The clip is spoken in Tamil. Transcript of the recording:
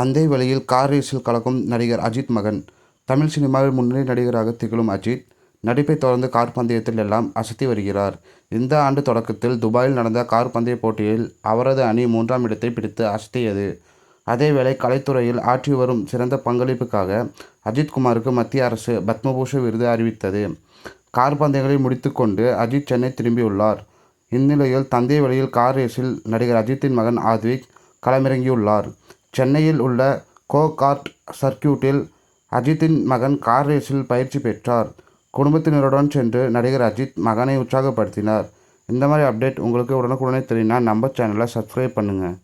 தந்தை வழியில் கார் ரேஸில் கலக்கும் நடிகர் அஜித் மகன். தமிழ் சினிமாவில் முன்னணி நடிகராக திகழும் அஜித் நடிப்பை தொடர்ந்து கார் பந்தயத்தில் எல்லாம் அசத்தி வருகிறார். இந்த ஆண்டு தொடக்கத்தில் துபாயில் நடந்த கார் பந்தய போட்டியில் அவரது அணி மூன்றாம் இடத்தை பிடித்து அசத்தியது. அதேவேளை கலைத்துறையில் ஆற்றி வரும் சிறந்த பங்களிப்புக்காக அஜித் குமாருக்கு மத்திய அரசு பத்மபூஷ விருது அறிவித்தது. கார் பந்தயங்களை முடித்துக்கொண்டு அஜித் சென்னை திரும்பியுள்ளார். இந்நிலையில் தந்தை வழியில் கார் ரேஸில் நடிகர் அஜித்தின் மகன் ஆத்விக் களமிறங்கியுள்ளார். சென்னையில் உள்ள கோ கார்ட் சர்க்கியூட்டில் அஜித்தின் மகன் கார் ரேஸில் பயிற்சி பெற்றார். குடும்பத்தினருடன் சென்று நடிகர் அஜித் மகனை உற்சாகப்படுத்தினார். இந்த மாதிரி அப்டேட் உங்களுக்கு உடனுக்குடனே தெரியும்னா நம்ம சேனலை சப்ஸ்கிரைப் பண்ணுங்கள்